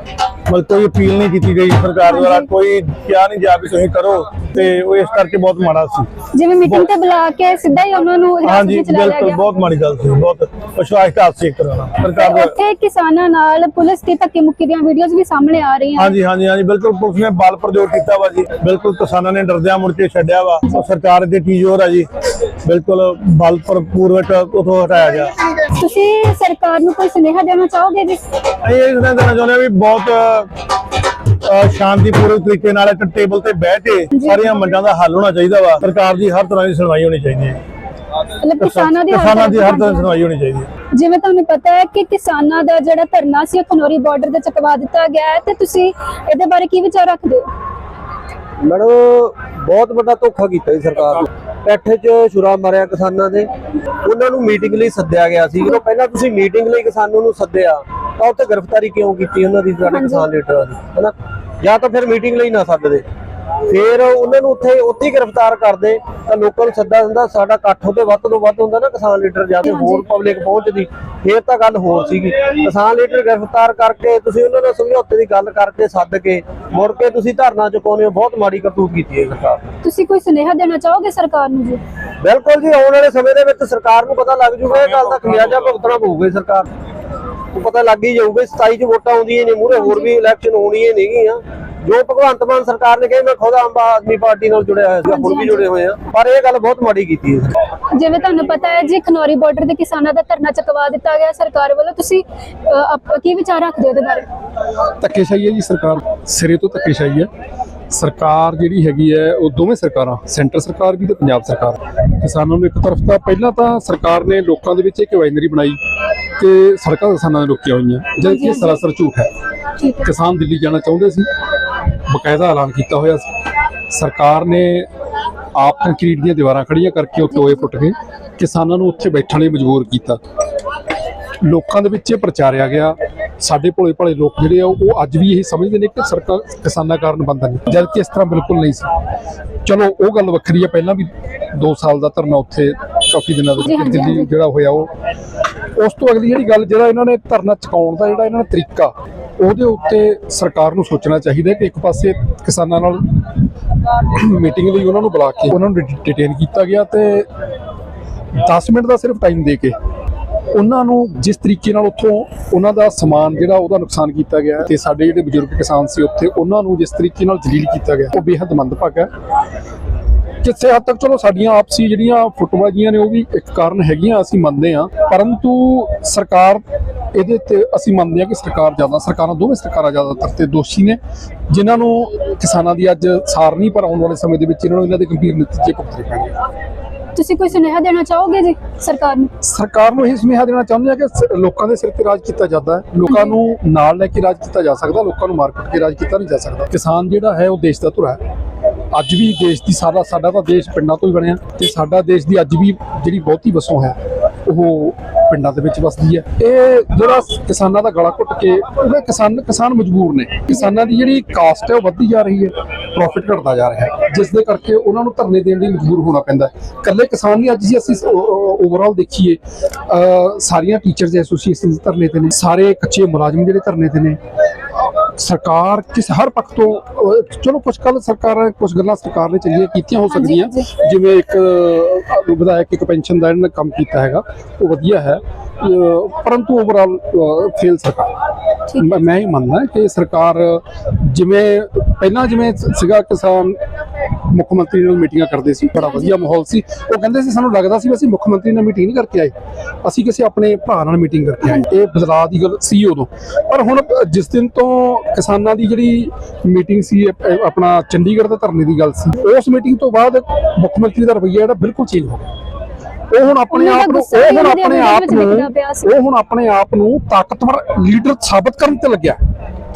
ਮਤਲਬ ਕੋਈ ਅਪੀਲ ਨਹੀਂ ਕੀਤੀ ਗਈ ਸਰਕਾਰ ਦੁਆਰਾ ਕੋਈ ਕਿਹਾ ਨਹੀਂ ਜਾ ਵੀ ਤੁਸੀਂ ਕਰੋ ਤੇ ਉਹ ਇਸ ਕਰਕੇ ਬਹੁਤ ਮਾੜਾ ਸੀ। ਜਿਵੇਂ ਮੀਟਿੰਗ ਤੇ ਬੁਲਾ ਕੇ ਸਿੱਧਾ ਹੀ ਉਹਨਾਂ ਨੂੰ ਹਿਰਾਸਤ ਵਿੱਚ ਲੈ ਲਿਆ ਬਿਲਕੁਲ ਬਹੁਤ ਮਾੜੀ ਗੱਲ ਸੀ ਬਹੁਤ ਵਿਸ਼ਵਾਸਘਾਤ ਸੀ ਦਾ ਸਰਕਾਰ ਦਾ ਉੱਥੇ ਕਿਸਾਨਾਂ ਨਾਲ ਪੁਲਿਸ ਦੀ ਧੱਕੇ ਮੁੱਕੀ ਦੀਆਂ ਵੀਡੀਓਜ਼ ਵੀ ਸਾਹਮਣੇ ਆ ਰਹੀਆਂ। ਹਾਂਜੀ ਹਾਂਜੀ ਹਾਂਜੀ ਬਿਲਕੁਲ ਪੁਲਿਸ ਨੇ ਬਲ ਪ੍ਰਯੋਗ ਕੀਤਾ ਵਾ ਜੀ। ਬਿਲਕੁਲ ਕਿਸਾਨਾਂ ਨੇ ਡਰਦਿਆਂ ਮੁੜ ਕੇ ਛੱਡਿਆ ਵਾ। ਸਰਕਾਰ ਦੇ ਕੀ ਜ਼ੋਰ ਆ ਜੀ। ਬਿਲਕੁਲ ਬਲ ਪੂਰਵਕ ਉਥੋਂ ਹਟਾਇਆ ਗਿਆ। ਤੁਸੀਂ ਸਰਕਾਰ ਨੂੰ ਕੋਈ ਸੁਨੇਹਾ ਦੇਣਾ ਚਾਹੋਗੇ ਜੀ? ਅਸੀਂ ਇਹ ਕਹਿਣਾ ਚਾਹੁੰਦੇ ਹਾਂ ਵੀ ਬਹੁਤ ਅ, ਸ਼ਾਂਤੀਪੂਰਵਕ ਤਰੀਕੇ ਨਾਲ ਇੱਕ ਟੇਬਲ ਤੇ ਬਹਿ ਕੇ ਸਾਰੀਆਂ ਮੰਗਾਂ ਦਾ ਹੱਲ ਹੋਣਾ ਚਾਹੀਦਾ ਵਾ। ਸਰਕਾਰ ਦੀ ਹਰ ਤਰ੍ਹਾਂ ਦੀ ਸੁਣਵਾਈ ਹੋਣੀ ਚਾਹੀਦੀ ਹੈ। ਮਤਲਬ ਕਿਸਾਨਾਂ ਦੀ ਹਰ ਕਿਸਾਨਾਂ ਦੀ ਹਰ ਤਰ੍ਹਾਂ ਸੁਣਵਾਈ ਹੋਣੀ ਚਾਹੀਦੀ ਹੈ। ਜਿਵੇਂ ਤੁਹਾਨੂੰ ਪਤਾ ਹੈ ਕਿ ਕਿਸਾਨਾਂ ਦਾ ਜਿਹੜਾ ਧਰਨਾ ਸੀ ਉਹ ਖਨੌਰੀ ਬਾਰਡਰ ਤੇ ਚੁਕਵਾ ਦਿੱਤਾ ਗਿਆ ਹੈ। ਤੇ ਤੁਸੀਂ ਇਹਦੇ ਬਾਰੇ ਕੀ ਵਿਚਾਰ ਰੱਖਦੇ ਹੋ? ਮੈਡਮ ਬਹੁਤ ਵੱਡਾ ਧੋਖਾ ਕੀਤਾ ਜੀ ਸਰਕਾਰ ਨੇ। ਪੈਠੇ 'ਚ ਛੁਰਾ ਮਾਰਿਆ ਕਿਸਾਨਾਂ ਦੇ ਉਹਨਾਂ ਨੂੰ ਮੀਟਿੰਗ ਲਈ ਸੱਦਿਆ ਗਿਆ ਸੀ। ਜਦੋਂ ਪਹਿਲਾਂ ਤੁਸੀਂ ਮੀਟਿੰਗ ਲਈ ਕਿਸਾਨਾਂ ਨੂੰ ਸੱਦਿਆ ਤਾਂ ਉੱਥੇ ਗ੍ਰਿਫਤਾਰੀ ਕਿਉਂ ਕੀਤੀ ਉਹਨਾਂ ਦੀ ਸਾਡੇ ਕਿਸਾਨ ਲੀਡਰਾਂ ਦੀ ਹਨਾ? ਜਾਂ ਤਾਂ ਫਿਰ ਮੀਟਿੰਗ ਲਈ ਨਾ ਸੱਦਦੇ। ਫਿਰ ਉਹਨਾਂ ਨੂੰ ਉੱਥੇ ਉੱਥੇ ਹੀ ਗ੍ਰਿਫਤਾਰ ਕਰਦੇ ਤਾਂ ਲੋਕਾਂ ਨੂੰ ਸੱਦਾ ਦਿੰਦਾ ਸਾਡਾ ਇਕੱਠ ਉਹਦੇ ਵੱਧ ਤੋਂ ਵੱਧ ਹੁੰਦਾ ਨਾ ਕਿਸਾਨ ਲੀਡਰ ਜਾਂ ਤੇ ਹੋਰ ਪਬਲਿਕ ਪਹੁੰਚਦੀ ਫਿਰ ਤਾਂ ਗੱਲ ਹੋਰ ਸੀਗੀ। ਕਿਸਾਨ ਲੀਡਰ ਗ੍ਰਿਫਤਾਰ ਕਰਕੇ ਤੁਸੀਂ ਉਹਨਾਂ ਨਾਲ ਸਮਝੌਤੇ ਦੀ ਗੱਲ ਕਰਕੇ ਸੱਦ ਕੇ ਮੁੜ ਕੇ ਤੁਸੀਂ ਧਰਨਾ ਚੁਕਾਉਂਦੇ ਹੋ ਬਹੁਤ ਮਾੜੀ ਕਰਤੂਤ ਕੀਤੀ ਹੈ ਸਰਕਾਰ ਤੁਸੀਂ ਕੋਈ ਸੁਨੇਹਾ ਦੇਣਾ ਚਾਹੋਗੇ ਸਰਕਾਰ ਨੂੰ ਜੀ? ਬਿਲਕੁਲ ਜੀ ਆਉਣ ਵਾਲੇ ਸਮੇਂ ਦੇ ਵਿੱਚ ਸਰਕਾਰ ਨੂੰ ਪਤਾ ਲੱਗ ਜੂਗਾ ਇਹ ਗੱਲ ਦਾ ਖਮਿਆਜਾ ਭੁਗਤਣਾ ਪਊਗਾ ਸਰਕਾਰ ਪਤਾ ਲੱਗ ਹੀ ਜਾਊਗਾ 27 ਚ ਵੋਟਾਂ ਆਉਂਦੀਆਂ ਨੇ ਮੂਰੇ ਹੋਰ ਵੀ ਇਲੈਕਸ਼ਨ ਹੋਣੀਆਂ ਨੇਗੀਆਂ। ਜੋ ਭਗਵੰਤ ਮਾਨ ਸਰਕਾਰ ਨੇ ਕਿਹਾ ਮੈਂ ਖੁਦ ਆਮ ਆਦਮੀ ਪਾਰਟੀ ਨਾਲ ਜੁੜਿਆ ਹੋਇਆ ਸੀ ਹੁਣ ਵੀ ਜੁੜੇ ਹੋਏ ਆ। ਪਰ ਇਹ ਗੱਲ ਬਹੁਤ ਮਾੜੀ ਕੀਤੀ ਹੈ। ਜਿਵੇਂ ਤੁਹਾਨੂੰ ਪਤਾ ਹੈ ਜੀ ਖਨੌਰੀ ਬਾਰਡਰ ਦੇ ਕਿਸਾਨਾਂ ਦਾ ਧਰਨਾ ਚੁਕਵਾ ਦਿੱਤਾ ਗਿਆ ਸਰਕਾਰ ਵੱਲੋਂ। ਤੁਸੀਂ ਕੀ ਵਿਚਾਰ ਰੱਖਦੇ ਹੋ ਇਹਦੇ ਬਾਰੇ? ਧੱਕੇਸ਼ਾਹੀ ਹੈ ਜੀ ਸਰਕਾਰ ਸਿਰੇ ਤੋਂ ਧੱਕੇਸ਼ਾਹੀ ਹੈ। ਸਰਕਾਰ ਜਿਹੜੀ ਹੈਗੀ ਹੈ ਉਹ ਦੋਵੇਂ ਸਰਕਾਰਾਂ ਸੈਂਟਰ ਸਰਕਾਰ ਵੀ ਤੇ ਪੰਜਾਬ ਸਰਕਾਰ। ਕਿਸਾਨਾਂ ਨੂੰ ਇੱਕ ਤਰਫ ਤਾਂ ਪਹਿਲਾਂ ਤਾਂ ਸਰਕਾਰ ਨੇ ਲੋਕਾਂ ਦੇ ਵਿੱਚ ਇੱਕ ਵਾਇਨਰੀ ਬਣਾਈ ਕਿ ਸੜਕਾਂ ਕਿਸਾਨਾਂ ਨੇ ਰੋਕੀਆਂ ਹੋਈਆਂ। ਜਦ ਕਿ ਸਰਾਸਰ ਝੂਠ ਹੈ। ਕਿਸਾਨ ਦਿੱਲੀ ਜਾਣਾ ਚਾਹੁੰਦੇ ਸੀ। ਬਕਾਇਦਾ ਐਲਾਨ ਕੀਤਾ ਹੋਇਆ ਸੀ। ਸਰਕਾਰ ਨੇ ਆਪ ਕੰਕਰੀਟ ਦੀਆਂ ਦੀਵਾਰਾਂ ਖੜੀਆਂ ਕਰਕੇ ਉਹ ਟੋਏ ਪੁੱਟ ਕੇ ਕਿਸਾਨਾਂ ਨੂੰ ਉੱਥੇ ਬੈਠਣ ਲਈ ਮਜਬੂਰ ਕੀਤਾ। ਲੋਕਾਂ ਦੇ ਵਿੱਚ ਇਹ ਪ੍ਰਚਾਰਿਆ ਗਿਆ। ਸਾਡੇ ਭੋਲੇ ਭਾਲੇ ਲੋਕ ਜਿਹੜੇ ਆ ਉਹ ਅੱਜ ਵੀ ਇਹ ਸਮਝਦੇ ਨੇ ਕਿ ਸਰਕਾਰ ਕਿਸਾਨਾਂ ਕਾਰਨ ਬੰਦਾ ਨਹੀਂ ਜਦ ਕਿ ਇਸ ਤਰ੍ਹਾਂ ਬਿਲਕੁਲ ਨਹੀਂ ਸੀ। ਚਲੋ ਉਹ ਗੱਲ ਵੱਖਰੀ ਹੈ ਪਹਿਲਾਂ ਵੀ 2 ਸਾਲ ਦਾ ਧਰਨਾ ਉੱਥੇ ਕਾਫੀ ਦਿਨਾਂ ਦੇ ਦਿੱਲੀ। ਜਿਹੜਾ ਹੋਇਆ ਉਹ ਉਸ ਤੋਂ ਅਗਲੀ ਜਿਹੜੀ ਗੱਲ ਜਿਹੜਾ ਇਹਨਾਂ ਨੇ ਧਰਨਾ ਚੁਕਾਉਣ ਦਾ ਜਿਹੜਾ ਇਹਨਾਂ ਨੇ ਤਰੀਕਾ ਉਹਦੇ ਉੱਤੇ ਸਰਕਾਰ ਨੂੰ ਸੋਚਣਾ ਚਾਹੀਦਾ ਕਿ ਇੱਕ ਪਾਸੇ ਕਿਸਾਨਾਂ ਨਾਲ ਮੀਟਿੰਗ ਲਈ ਉਹਨਾਂ ਨੂੰ ਬੁਲਾ ਕੇ ਉਹਨਾਂ ਨੂੰ ਡਿਟੇਨ ਕੀਤਾ ਗਿਆ ਤੇ 10 ਮਿੰਟ ਦਾ ਸਿਰਫ ਟਾਈਮ ਦੇ ਕੇ ਉਹਨਾਂ ਨੂੰ ਜਿਸ ਤਰੀਕੇ ਨਾਲ ਉੱਥੋਂ ਉਹਨਾਂ ਦਾ ਸਮਾਨ ਜਿਹੜਾ ਉਹਦਾ ਨੁਕਸਾਨ ਕੀਤਾ ਗਿਆ ਤੇ ਸਾਡੇ ਜਿਹੜੇ ਬਜ਼ੁਰਗ ਕਿਸਾਨ ਸੀ ਉੱਥੇ, ਉਹਨਾਂ ਨੂੰ ਜਿਸ ਤਰੀਕੇ ਨਾਲ ਜਲੀਲ ਕੀਤਾ ਗਿਆ, ਉਹ ਬੇਹੱਦ ਮੰਦਭਾਗਾ ਹੈ। ਕਿਸੇ ਹੱਦ ਤੱਕ ਚਲੋ ਸਾਡੀਆਂ ਆਪਸੀ ਜਿਹੜੀਆਂ ਫੁੱਟਬਾਜ਼ੀਆਂ ਨੇ, ਉਹ ਵੀ ਇੱਕ ਕਾਰਨ ਹੈਗੀਆਂ, ਅਸੀਂ ਮੰਨਦੇ ਹਾਂ। ਪਰੰਤੂ ਸਰਕਾਰ ਇਹਦੇ ਤੇ ਅਸੀਂ ਮੰਨਦੇ ਹਾਂ ਕਿ ਸਰਕਾਰ ਜ਼ਿਆਦਾ, ਸਰਕਾਰਾਂ ਦੋਵੇਂ ਸਰਕਾਰਾਂ ਜ਼ਿਆਦਾਤਰ ਤੇ ਦੋਸ਼ੀ ਨੇ, ਜਿਨ੍ਹਾਂ ਨੂੰ ਕਿਸਾਨਾਂ ਦੀ ਅੱਜ ਸਾਰ ਨਹੀਂ, ਪਰ ਆਉਣ ਵਾਲੇ ਸਮੇਂ ਦੇ ਵਿੱਚ ਇਹਨਾਂ ਨੂੰ ਇਹਨਾਂ ਦੇ ਗੰਭੀਰ ਨਤੀਜੇ ਭੁਗਤਣੇ ਪੈਣਗੇ। ਤੁਸੀਂ ਕੋਈ ਸੁਨੇਹਾ ਦੇਣਾ ਚਾਹੋਗੇ ਜੀ ਸਰਕਾਰ ਨੂੰ? ਸਰਕਾਰ ਨੂੰ ਇਹ ਸੁਨੇਹਾ ਦੇਣਾ ਚਾਹੁੰਦੇ ਆ ਕਿ ਸ- ਲੋਕਾਂ ਦੇ ਸਿਰ ਤੇ ਰਾਜ ਕੀਤਾ ਜਾਂਦਾ ਹੈ। ਲੋਕਾਂ ਨੂੰ ਨਾਲ ਲੈ ਕੇ ਰਾਜ ਕੀਤਾ ਜਾ ਸਕਦਾ ਲੋਕਾਂ ਨੂੰ ਮਾਰ ਕੁੱਟ ਕੇ ਰਾਜ ਕੀਤਾ ਨਹੀਂ ਜਾ ਸਕਦਾ। ਕਿਸਾਨ ਜਿਹੜਾ ਹੈ ਉਹ ਦੇਸ਼ ਦਾ ਧੁਰਾ ਹੈ। ਅੱਜ ਵੀ ਦੇਸ਼ ਦੀ ਸਾਰਾ ਸਾਡਾ ਤਾਂ ਦੇਸ਼ ਪਿੰਡਾਂ ਤੋਂ ਹੀ ਬਣਿਆ ਤੇ ਸਾਡਾ ਦੇਸ਼ ਦੀ ਅੱਜ ਵੀ ਜਿਹੜੀ ਬਹੁਤੀ ਵਸੋਂ ਹੈ ਉਹ ਪਿੰਡਾਂ ਦੇ ਵਿੱਚ ਵਸਦੀ ਹੈ। ਇਹ ਜਿਹੜਾ ਕਿਸਾਨਾਂ ਦਾ ਗਲਾ ਘੁੱਟ ਕੇ, ਉਹਦੇ ਕਿਸਾਨ ਕਿਸਾਨ ਮਜਬੂਰ ਨੇ। ਕਿਸਾਨਾਂ ਦੀ ਜਿਹੜੀ ਕਾਸਟ ਹੈ, ਉਹ ਵੱਧਦੀ ਜਾ ਰਹੀ ਹੈ ਪ੍ਰੋਫਿਟ ਘਟਦਾ ਜਾ ਰਿਹਾ ਹੈ। ਜਿਸ ਦੇ ਕਰਕੇ ਉਹਨਾਂ ਨੂੰ ਧਰਨੇ ਦੇਣ ਲਈ ਮਜਬੂਰ ਹੋਣਾ ਪੈਂਦਾ ਹੈ। ਇਕੱਲੇ ਕਿਸਾਨ ਨਹੀਂ, ਅੱਜ ਜੇ ਅਸੀਂ ਓਵਰਆਲ ਦੇਖੀਏ ਸਾਰੀਆਂ ਟੀਚਰਸ ਐਸੋਸੀਏਸ਼ਨ ਧਰਨੇ ਤੇ ਨੇ। ਸਾਰੇ ਕੱਚੇ ਮੁਲਾਜ਼ਮ ਜਿਹੜੇ ਧਰਨੇ ਤੇ ਨੇ ਸਰਕਾਰ ਕਿਸ ਹਰ ਪੱਖ ਤੋਂ ਚਲੋ ਕੁਝ ਕੱਲ ਸਰਕਾਰ ਕੁਝ ਗੱਲਾਂ ਸਰਕਾਰ ਨੇ ਚੰਗੀਆਂ ਕੀਤੀਆਂ ਹੋ ਸਕਦੀਆਂ। ਜਿਵੇਂ ਇੱਕ ਵਿਧਾਇਕ ਇੱਕ ਪੈਨਸ਼ਨ ਦਾ ਇਹਨਾਂ ਨੇ ਕੰਮ ਕੀਤਾ ਹੈਗਾ ਉਹ ਵਧੀਆ ਹੈ। ਪਰੰਤੂ ਓਵਰਆਲ ਫੇਲ ਸਰਕਾਰ। ਮੈਂ- ਇਹ ਮੰਨਦਾ ਕਿ ਸਰਕਾਰ ਜਿਵੇਂ ਪਹਿਲਾਂ ਜਿਵੇਂ ਸੀਗਾ ਕਿਸਾਨ ਮੁੱਖ ਮੰਤਰੀ ਨਾਲ ਮੀਟਿੰਗਾਂ ਕਰਦੇ ਸੀ ਬੜਾ ਵਧੀਆ ਮਾਹੌਲ ਸੀ। ਉਹ ਕਹਿੰਦੇ ਸੀ ਸਾਨੂੰ ਲੱਗਦਾ ਸੀ ਅਸੀਂ ਮੁੱਖ ਮੰਤਰੀ ਨਾਲ ਮੀਟਿੰਗ ਨਹੀਂ ਕਰਕੇ ਆਏ। ਅਸੀਂ ਕਿਸੇ ਆਪਣੇ ਭਰਾ ਨਾਲ ਮੀਟਿੰਗ ਕਰਕੇ ਆਏ। ਇਹ ਬਦਲਾਅ ਦੀ ਗੱਲ ਸੀ ਉਦੋਂ। ਪਰ ਹੁਣ ਜਿਸ ਦਿਨ ਤੋਂ ਕਿਸਾਨਾਂ ਦੀ ਜਿਹੜੀ ਮੀਟਿੰਗ ਸੀ ਆਪਣਾ ਚੰਡੀਗੜ੍ਹ ਦੇ ਧਰਨੇ ਦੀ ਗੱਲ ਸੀ ਉਸ ਮੀਟਿੰਗ ਤੋਂ ਬਾਅਦ ਮੁੱਖ ਮੰਤਰੀ ਦਾ ਰਵੱਈਆ ਜਿਹੜਾ ਬਿਲਕੁਲ ਚੇਂਜ ਹੋ ਗਿਆ। ਉਹ ਹੁਣ ਆਪਣੇ ਆਪ ਨੂੰ ਉਹ ਹੁਣ ਆਪਣੇ ਆਪ ਵਿੱਚ ਨੂੰ ਦਿਖਦਾ ਪਿਆ ਸੀ। ਉਹ ਹੁਣ ਆਪਣੇ ਆਪ ਨੂੰ ਤਾਕਤਵਰ ਲੀਡਰ ਸਾਬਤ ਕਰਨ ਤੇ ਲੱਗਿਆ।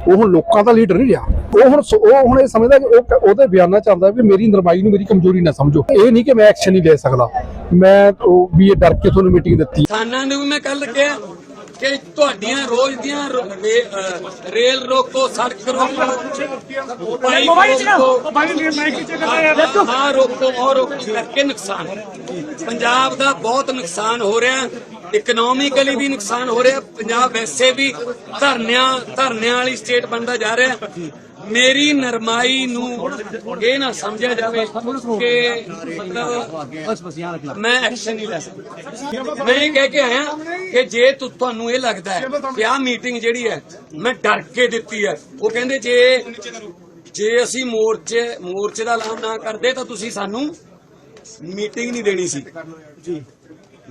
ਉਹ ਹੁਣ ਲੋਕਾਂ ਦਾ ਲੀਡਰ ਨਹੀਂ ਰਿਹਾ। ਉਹ ਹੁਣ ਉਹ ਹੁਣ ਇਹ ਸਮਝਦਾ ਕਿ ਉਹ ਉਹਦੇ ਬਿਆਨਾਂ ਚ ਆਉਂਦਾ ਵੀ ਮੇਰੀ ਨਰਮਾਈ ਨੂੰ ਮੇਰੀ ਕਮਜ਼ੋਰੀ ਨਾ ਸਮਝੋ। ਇਹ ਨਹੀਂ ਕਿ ਮੈਂ ਐਕਸ਼ਨ ਨਹੀਂ ਲੈ ਸਕਦਾ। ਮੈਂ ਉਹ ਵੀ ਇਹ ਡਰ ਕੇ ਤੁਹਾਨੂੰ ਮੀਟਿੰਗ ਦਿੱਤੀ। ਕਿਸਾਨਾਂ ਨੂੰ ਵੀ ਮੈਂ ਕੱਲ ਕਿਹਾ। ਕਿ ਤੁਹਾਡੀਆਂ ਰੋਜ਼ ਦੀਆਂ ਰੇਲ ਰੋਕੋ ਸੜਕ ਰੋਕੋ। ਬਾਈਕ ਰੋਕੋ। ਹਾਂ ਰੋਕੋ ਉਹ ਰੋਕੋ। ਕਰਕੇ ਨੁਕਸਾਨ ਪੰਜਾਬ ਦਾ ਬਹੁਤ ਨੁਕਸਾਨ ਹੋ ਰਿਹਾ। ਇਕਨੋਮਿਕਲੀ ਵੀ ਨੁਕਸਾਨ ਹੋ ਰਿਹਾ। ਪੰਜਾਬ ਵੈਸੇ ਵੀ ਧਰਨਿਆਂ ਧਰਨਿਆਂ ਵਾਲੀ ਸਟੇਟ ਬਣਦਾ ਜਾ ਰਿਹਾ। ਮੇਰੀ ਨਰਮਾਈ ਨੂੰ ਇਹ ਨਾ ਸਮਝਿਆ ਜਾਵੇ ਕਿ ਮਤਲਬ ਮੈਂ ਐਕਸ਼ਨ ਨਹੀਂ ਲੈ ਸਕਦਾ। ਮੈਂ ਇਹ ਕਹਿ ਕੇ ਆਇਆ ਕਿ ਜੇ ਤੁਹਾਨੂੰ ਇਹ ਲੱਗਦਾ ਹੈ ਕਿ ਆਹ ਮੀਟਿੰਗ ਜਿਹੜੀ ਹੈ, ਮੈਂ ਡਰ ਕੇ ਦਿੱਤੀ ਹੈ। ਉਹ ਕਹਿੰਦੇ ਜੇ ਜੇ ਅਸੀਂ ਮੋਰਚੇ ਮੋਰਚੇ ਦਾ ਐਲਾਨ ਨਾ ਕਰਦੇ ਤਾਂ ਤੁਸੀਂ ਸਾਨੂੰ ਮੀਟਿੰਗ ਨਹੀਂ ਦੇਣੀ ਸੀ।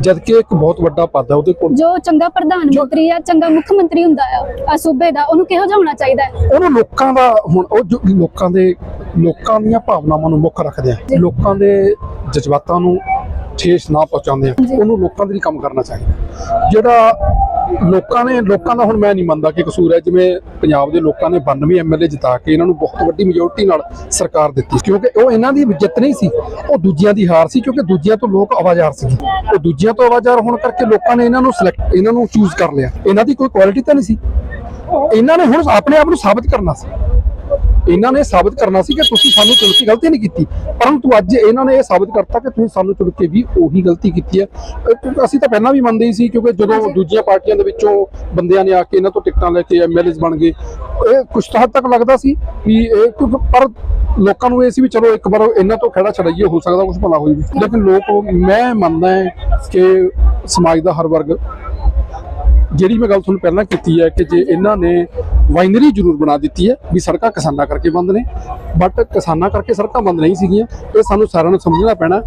ਜਦ ਕਿ ਇੱਕ ਬਹੁਤ ਵੱਡਾ ਪਦ ਹੈ ਉਹਦੇ ਕੋਲ। ਜੋ ਚੰਗਾ ਪ੍ਰਧਾਨ ਮੰਤਰੀ ਆ ਚੰਗਾ ਮੁੱਖ ਮੰਤਰੀ ਹੁੰਦਾ ਆ ਆ ਸੂਬੇ ਦਾ ਉਹਨੂੰ ਕਿਹੋ ਜਿਹਾ ਹੋਣਾ ਚਾਹੀਦਾ ਹੈ? ਉਹਨੂੰ ਲੋਕਾਂ ਦਾ ਹੁਣ ਉਹ ਜੋ ਲੋਕਾਂ ਦੇ ਲੋਕਾਂ ਦੀਆਂ ਭਾਵਨਾਵਾਂ ਨੂੰ ਮੁੱਖ ਰੱਖਦੇ ਆ। ਲੋਕਾਂ ਦੇ ਜਜ਼ਬਾਤਾਂ ਨੂੰ ਠੇਸ ਨਾ ਪਹੁੰਚਾਉਂਦੇ ਆ। ਉਹਨੂੰ ਲੋਕਾਂ ਦੇ ਲਈ ਕੰਮ ਕਰਨਾ ਚਾਹੀਦਾ। ਜਿਹੜਾ ਲੋਕਾਂ ਨੇ ਲੋਕਾਂ ਦਾ ਹੁਣ ਮੈਂ ਨਹੀਂ ਮੰਨਦਾ ਕਿ ਕਸੂਰ ਹੈ। ਜਿਵੇਂ ਪੰਜਾਬ ਦੇ ਲੋਕਾਂ ਨੇ 92 ਐਮਐਲਏ ਜਿਤਾ ਕੇ ਇਹਨਾਂ ਨੂੰ ਬਹੁਤ ਵੱਡੀ ਮੈਜੋਰਟੀ ਨਾਲ ਸਰਕਾਰ ਦਿੱਤੀ ਕਿਉਂਕਿ ਉਹ ਇਹਨਾਂ ਦੀ ਜਿੱਤ ਨਹੀਂ ਸੀ। ਉਹ ਦੂਜਿਆਂ ਦੀ ਹਾਰ ਸੀ ਕਿਉਂਕਿ ਦੂਜਿਆਂ ਤੋਂ ਲੋਕ ਆਵਾਜ਼ਾਰ ਸੀ ਉਹ ਦੂਜਿਆਂ ਤੋਂ ਆਵਾਜ਼ਾਰ ਹੋਣ ਕਰਕੇ ਲੋਕਾਂ ਨੇ ਇਹਨਾਂ ਨੂੰ ਸਿਲੈਕਟ ਇਹਨਾਂ ਨੂੰ ਚੂਜ਼ ਕਰ ਲਿਆ। ਇਹਨਾਂ ਦੀ ਕੋਈ ਕੁਆਲਿਟੀ ਤਾਂ ਨਹੀਂ ਸੀ। ਇਹਨਾਂ ਨੇ ਹੁਣ ਆਪਣੇ ਆਪ ਨੂੰ ਸਾਬਤ ਕਰਨਾ ਸੀ। ਇਹਨਾਂ ਨੇ ਸਾਬਤ ਕਰਨਾ ਸੀ ਕਿ ਤੁਸੀਂ ਸਾਨੂੰ ਚੁਣ ਕੇ ਗਲਤੀ ਨਹੀਂ ਕੀਤੀ ਪਰੰਤੂ ਅੱਜ ਇਹਨਾਂ ਨੇ ਇਹ ਸਾਬਤ ਕਰਤਾ ਕਿ ਤੁਸੀਂ ਸਾਨੂੰ ਚੁਣ ਕੇ ਵੀ ਉਹੀ ਗਲਤੀ ਕੀਤੀ ਹੈ। ਕਿਉਂਕਿ ਅਸੀਂ ਤਾਂ ਪਹਿਲਾਂ ਵੀ ਮੰਨਦੇ ਸੀ ਕਿਉਂਕਿ ਜਦੋਂ ਦੂਜੀਆਂ ਪਾਰਟੀਆਂ ਦੇ ਵਿੱਚੋਂ ਬੰਦਿਆਂ ਨੇ ਆ ਕੇ ਇਹਨਾਂ ਤੋਂ ਟਿਕਟਾਂ ਲੈ ਕੇ ਐਮਐਲਏਜ਼ ਬਣ ਗਏ। ਇਹ ਕੁਝ ਹੱਦ ਤੱਕ ਲੱਗਦਾ ਸੀ ਵੀ ਇਹ ਕਿਉਂਕਿ ਪਰ ਲੋਕਾਂ ਨੂੰ ਇਹ ਸੀ ਵੀ ਚਲੋ ਇੱਕ ਵਾਰ ਇਹਨਾਂ ਤੋਂ ਖੜਾ ਛੜਾਈਏ ਹੋ ਸਕਦਾ ਕੁਝ ਭਲਾ ਹੋਈ ਲੇਕਿਨ ਲੋਕ ਮੈਂ ਮੰਨਦਾ ਹਾਂ ਕਿ ਸਮਾਜ ਦਾ ਹਰ ਵਰਗ ਜਿਹੜੀ ਮੈਂ ਗੱਲ ਤੁਹਾਨੂੰ ਪਹਿਲਾਂ ਕੀਤੀ ਹੈ ਕਿ ਜੇ ਇਹਨਾਂ ਨੇ ਵਾਈਨਰੀ ਜ਼ਰੂਰ ਬਣਾ ਦਿੱਤੀ ਹੈ ਵੀ ਸੜਕਾਂ ਕਿਸਾਨਾਂ ਕਰਕੇ ਬੰਦ ਨੇ। ਬਟ ਕਿਸਾਨਾਂ ਕਰਕੇ ਸੜਕਾਂ ਬੰਦ ਨਹੀਂ ਸੀਗੀਆਂ। ਇਹ ਸਾਨੂੰ ਸਾਰਿਆਂ ਨੂੰ ਸਮਝਣਾ ਪੈਣਾ।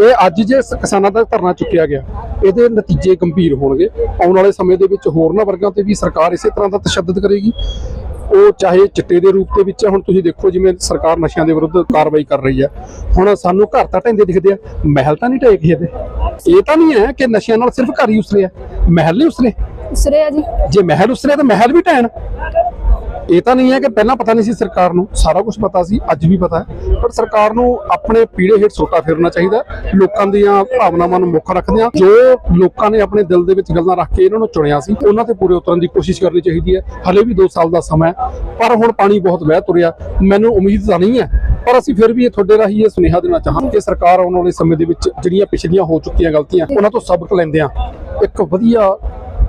ਇਹ ਅੱਜ ਜੇ ਕਿਸਾਨਾਂ ਦਾ ਧਰਨਾ ਚੁੱਕਿਆ ਗਿਆ, ਇਹਦੇ ਨਤੀਜੇ ਗੰਭੀਰ ਹੋਣਗੇ। ਆਉਣ ਵਾਲੇ ਸਮੇਂ ਦੇ ਵਿੱਚ ਹੋਰਨਾਂ ਵਰਗਾਂ ਤੇ ਵੀ ਸਰਕਾਰ ਇਸੇ ਤਰ੍ਹਾਂ ਦਾ ਤਸ਼ੱਦਦ ਕਰੇਗੀ। ਉਹ ਚਾਹੇ ਚਿੱਟੇ ਦੇ ਰੂਪ ਦੇ ਵਿੱਚ ਹੁਣ ਤੁਸੀਂ ਦੇਖੋ ਜਿਵੇਂ ਸਰਕਾਰ ਨਸ਼ਿਆਂ ਦੇ ਵਿਰੁੱਧ ਕਾਰਵਾਈ ਕਰ ਰਹੀ ਹੈ। ਹੁਣ ਸਾਨੂੰ ਘਰ ਤਾਂ ਢਹਿੰਦੇ ਦਿਖਦੇ ਆ, ਮਹਿਲ ਤਾਂ ਨਹੀਂ ਢਏ ਕਿਸੇ ਦੇ ਇਹ ਤਾਂ ਨਹੀਂ ਹੈ ਕਿ ਨਸ਼ਿਆਂ ਨਾਲ ਸਿਰਫ ਘਰ ਹੀ ਉਸਰੇ ਆ, ਮਹਿਲ ਨਹੀਂ ਉਸਰੇ। ਸੁਰਿਆ ਜੀ। ਜੇ ਮਹਿਲ ਉਸਰੇ ਤਾਂ ਮਹਿਲ ਵੀ ਢਹਿਣ ਇਹ ਤਾਂ ਨਹੀਂ ਹੈ ਕਿ ਪਹਿਲਾਂ ਪਤਾ ਨਹੀਂ ਸੀ ਸਰਕਾਰ ਨੂੰ। ਸਾਰਾ ਕੁਝ ਪਤਾ ਸੀ, ਅੱਜ ਵੀ ਪਤਾ ਹੈ। ਪਰ ਸਰਕਾਰ ਨੂੰ ਆਪਣੇ ਪੀੜੇ ਹੇਠ ਸੋਟਾ ਫੇਰਨਾ ਚਾਹੀਦਾ ਲੋਕਾਂ ਦੀਆਂ ਭਾਵਨਾਵਾਂ ਨੂੰ ਮੁੱਖ ਰੱਖਦੇ ਰੱਖਦਿਆਂ ਜੋ ਲੋਕਾਂ ਨੇ ਆਪਣੇ ਦਿਲ ਦੇ ਵਿੱਚ ਗੱਲਾਂ ਰੱਖ ਕੇ ਇਹਨਾਂ ਨੂੰ ਚੁਣਿਆ ਸੀ, ਉਹਨਾਂ ਤੇ ਪੂਰੇ ਉਤਰਨ ਦੀ ਕੋਸ਼ਿਸ਼ ਕਰਨੀ ਚਾਹੀਦੀ ਹੈ। ਹਲੇ ਵੀ 2 ਸਾਲ ਦਾ ਸਮਾਂ ਪਰ ਹੁਣ ਪਾਣੀ ਬਹੁਤ ਵਹਿ ਤੁਰਿਆ। ਮੈਨੂੰ ਉਮੀਦ ਤਾਂ ਨਹੀਂ ਹੈ, ਪਰ ਅਸੀਂ ਫਿਰ ਵੀ ਇਹ ਤੁਹਾਡੇ ਰਾਹੀਂ ਇਹ ਸੁਨੇਹਾ ਦੇਣਾ ਚਾਹਾਂਗੇ ਕਿ ਸਰਕਾਰ ਆਉਣ ਵਾਲੇ ਸਮੇਂ ਦੇ ਵਿੱਚ ਜਿਹੜੀਆਂ ਪਿਛਲੀਆਂ ਹੋ ਚੁੱਕੀਆਂ ਗਲਤੀਆਂ, ਉਹਨਾਂ ਤੋਂ ਸਬਕ ਲੈਂਦੇ ਲੈਂਦਿਆਂ ਇੱਕ ਵਧੀਆ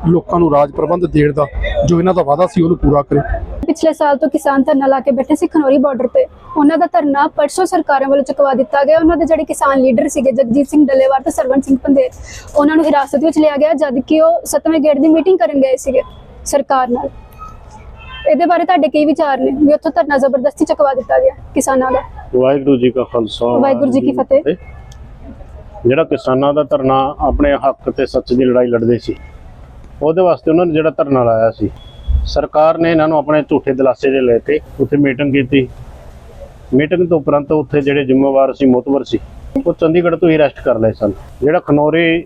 ਲੋਕਾਂ ਨੂੰ ਰਾਜ ਪ੍ਰਬੰਧ ਦੇਣ ਦਾ ਜੋ ਇਹਨਾਂ ਦਾ ਵਾਅਦਾ ਸੀ ਉਹਨੂੰ ਪੂਰਾ ਕਰੇ। ਪਿਛਲੇ ਸਾਲ ਤੋਂ ਕਿਸਾਨ ਧਰਨਾ ਲਾ ਕੇ ਬੈਠੇ ਸੀ ਖਨੌਰੀ ਬਾਰਡਰ ਤੇ। ਉਹਨਾਂ ਦਾ ਧਰਨਾ ਪਰਸੋਂ ਸਰਕਾਰਾਂ ਵੱਲੋਂ ਚੁਕਵਾ ਦਿੱਤਾ ਗਿਆ। ਉਹਨਾਂ ਦੇ ਜਿਹੜੇ ਕਿਸਾਨ ਲੀਡਰ ਸੀਗੇ ਜਗਜੀਤ ਸਿੰਘ ਡੱਲੇਵਾਲ ਤੇ ਸਰਵਨ ਸਿੰਘ ਪੰਦੇਰ ਉਹਨਾਂ ਨੂੰ ਹਿਰਾਸਤ ਵਿੱਚ ਲਿਆ ਗਿਆ ਜਦ ਕਿ ਉਹ ਸੱਤਵੇਂ ਗੇੜ ਦੀ ਮੀਟਿੰਗ ਕਰਨ ਗਏ ਸੀਗੇ ਸਰਕਾਰ ਨਾਲ। ਇਹਦੇ ਬਾਰੇ ਤੁਹਾਡੇ ਕੀ ਵਿਚਾਰ ਨੇ? ਵੀ ਉੱਥੋਂ ਧਰਨਾ ਜ਼ਬਰਦਸਤੀ ਚੁਕਵਾ ਦਿੱਤਾ ਗਿਆ ਕਿਸਾਨਾਂ ਦਾ। ਵਾਹਿਗੁਰੂ ਜੀ ਕਾ ਖਾਲਸਾ ਵਾਹਿਗੁਰੂ ਜੀ ਕੀ ਫਤਿਹ। ਜਿਹੜਾ ਕਿਸਾਨਾਂ ਦਾ ਧਰਨਾ ਆਪਣੇ ਹੱਕ ਤੇ ਸੱਚ ਦੀ ਲੜਾਈ ਲੜਦੇ ਸੀ ਉਹਦੇ ਵਾਸਤੇ ਉਹਨਾਂ ਨੇ ਜਿਹੜਾ ਧਰਨਾ ਲਾਇਆ ਸੀ। ਸਰਕਾਰ ਨੇ ਇਹਨਾਂ ਨੂੰ ਆਪਣੇ ਝੂਠੇ ਦਿਲਾਸੇ ਦੇ ਲੈ ਕੇ ਉੱਥੇ ਮੀਟਿੰਗ ਕੀਤੀ। ਮੀਟਿੰਗ ਤੋਂ ਉਪਰੰਤ ਉੱਥੇ ਜਿਹੜੇ ਜ਼ਿੰਮੇਵਾਰ ਸੀ ਮੋਤਵਰ ਸੀ, ਉਹ ਚੰਡੀਗੜ੍ਹ ਤੋਂ ਹੀ ਅਰੈਸਟ ਕਰ ਲਏ ਸਨ। ਜਿਹੜਾ ਖਨੋਰੇ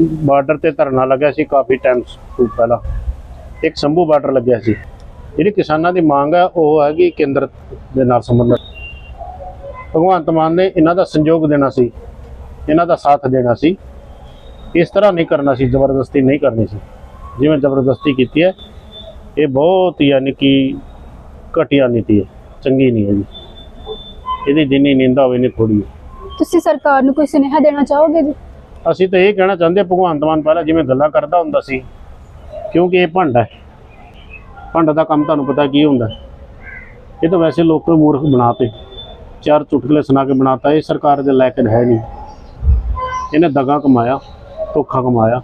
ਬਾਰਡਰ ਤੇ ਧਰਨਾ ਲੱਗਿਆ ਸੀ, ਕਾਫੀ ਟਾਈਮ ਤੋਂ ਪਹਿਲਾਂ, ਇੱਕ ਸੰਭੂ ਬਾਰਡਰ ਲੱਗਿਆ ਸੀ। ਜਿਹੜੀ ਕਿਸਾਨਾਂ ਦੀ ਮੰਗ ਹੈ, ਉਹ ਹੈਗੀ ਕੇਂਦਰ ਦੇ ਨਾਲ ਸੰਬੰਧਿਤ। ਭਗਵੰਤ ਮਾਨ ਨੇ ਇਹਨਾਂ ਦਾ ਸੰਯੋਗ ਦੇਣਾ ਸੀ, ਇਹਨਾਂ ਦਾ ਸਾਥ ਦੇਣਾ ਸੀ। ਇਸ ਤਰ੍ਹਾਂ ਨਹੀਂ ਕਰਨਾ ਸੀ ਜ਼ਬਰਦਸਤੀ ਨਹੀਂ ਕਰਨੀ ਸੀ। ਜਿਵੇਂ ਜ਼ਬਰਦਸਤੀ ਕੀਤੀ ਹੈ ਇਹ ਬਹੁਤ ਯਾਨੀ ਕਿ ਘਟੀਆ ਨੀਤੀ ਹੈ ਚੰਗੀ ਨਹੀਂ ਹੈ ਜੀ ਇਹਦੀ ਜਿੰਨੀ ਨਿੰਦਾ ਹੋਵੇ ਨਹੀਂ ਥੋੜੀ ਤੁਸੀਂ ਸਰਕਾਰ ਨੂੰ ਕੋਈ ਸੁਨੇਹਾ ਦੇਣਾ ਚਾਹੋਗੇ ਜੀ? ਅਸੀਂ ਤਾਂ ਇਹ ਕਹਿਣਾ ਚਾਹੁੰਦੇ ਭਗਵੰਤ ਮਾਨ ਪਹਿਲਾਂ ਜਿਵੇਂ ਗੱਲਾਂ ਕਰਦਾ ਹੁੰਦਾ ਸੀ ਕਿਉਂਕਿ ਇਹ ਭੰਡ ਹੈ। ਭੰਡ ਦਾ ਕੰਮ ਤੁਹਾਨੂੰ ਪਤਾ ਕੀ ਹੁੰਦਾ ਇਹ ਤਾਂ ਵੈਸੇ ਲੋਕ ਨੂੰ ਮੂਰਖ ਬਣਾਤੇ। ਚਾਰ ਚੁਟਕਲੇ ਸੁਣਾ ਕੇ ਬਣਾਤਾ ਇਹ ਸਰਕਾਰ ਦੇ ਲਾਇਕ ਹੈ ਨਹੀਂ। ਇਹਨੇ ਦਗਾ ਕਮਾਇਆ। ਧੋਖਾ ਕਮਾਇਆ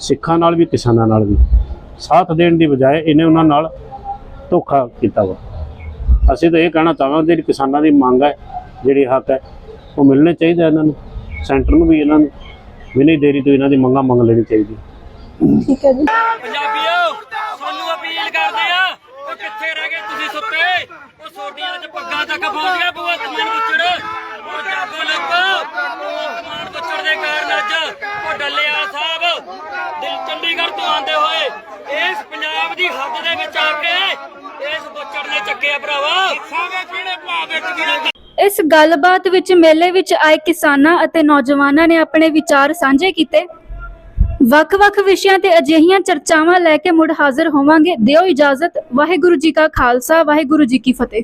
ਸਿੱਖਾਂ ਨਾਲ ਵੀ ਕਿਸਾਨਾਂ ਨਾਲ ਵੀ। ਸਾਥ ਦੇਣ ਦੀ ਬਜਾਏ ਇਹਨੇ ਉਹਨਾਂ ਨਾਲ ਧੋਖਾ ਕੀਤਾ ਵਾ। ਅਸੀਂ ਤਾਂ ਇਹ ਕਹਿਣਾ ਚਾਹਾਂਗੇ ਜਿਹੜੀ ਕਿਸਾਨਾਂ ਦੀ ਮੰਗ ਹੈ ਜਿਹੜੀ ਹੱਕ ਹੈ ਉਹ ਮਿਲਣੇ ਚਾਹੀਦਾ ਇਹਨਾਂ ਨੂੰ। ਸੈਂਟਰ ਨੂੰ ਵੀ ਇਹਨਾਂ ਨੂੰ। ਬਿਨਾਂ ਦੇਰੀ ਤੋਂ ਇਹਨਾਂ ਦੀ ਮੰਗਾਂ ਮੰਗ ਲੈਣੀ ਚਾਹੀਦੀ। ਠੀਕ ਹੈ ਜੀ। ਪੰਜਾਬੀਓ ਤੁਹਾਨੂੰ ਅਪੀਲ ਕਰਦੇ ਆ ਉਹ ਕਿੱਥੇ ਰਹਿ ਗਏ ਤੁਸੀਂ ਸੁੱਤੇ? ਉਹ ਸੋਡੀਆਂ ਚ ਪੱਗਾਂ ਤੱਕ ਪਹੁੰਚੀਆਂ ਭਗਵੰਤ ਮਾਨ ਬੁੱਚੜ ਉਹ ਜਾਗੋ ਲੱਗੋ। ਦੇ ਕਾਰਨ ਅੱਜ ਉਹ ਡੱਲੇਵਾਲ ਸਾਹਿਬ ਦਿਲ ਚੰਡੀਗੜ੍ਹ ਤੋਂ ਆਉਂਦੇ ਹੋਏ ਇਸ ਪੰਜਾਬ ਦੀ ਹੱਦ ਦੇ ਵਿੱਚ ਆ ਕੇ ਇਸ ਬੁੱਚੜ ਨੇ ਚੱਕਿਆ ਭਰਾਵਾ। ਸਾਵੇਂ ਕਿਹੜੇ ਭਾਅ ਵਿੱਚ ਕਿਹੜੇ ਇਸ ਗੱਲਬਾਤ ਵਿੱਚ ਮੇਲੇ ਵਿੱਚ ਆਏ ਕਿਸਾਨਾਂ ਅਤੇ ਨੌਜਵਾਨਾਂ ਨੇ ਆਪਣੇ ਵਿਚਾਰ ਸਾਂਝੇ ਕੀਤੇ। ਵੱਖ-ਵੱਖ ਵਿਸ਼ਿਆਂ ਤੇ ਅਜਿਹੀਆਂ ਚਰਚਾਵਾਂ ਲੈ ਕੇ ਮੁੜ ਹਾਜ਼ਰ ਹੋਵਾਂਗੇ। ਦਿਓ ਇਜਾਜ਼ਤ। ਵਾਹਿਗੁਰੂ ਜੀ ਕਾ ਖਾਲਸਾ ਵਾਹਿਗੁਰੂ ਜੀ ਕੀ ਫਤਿਹ।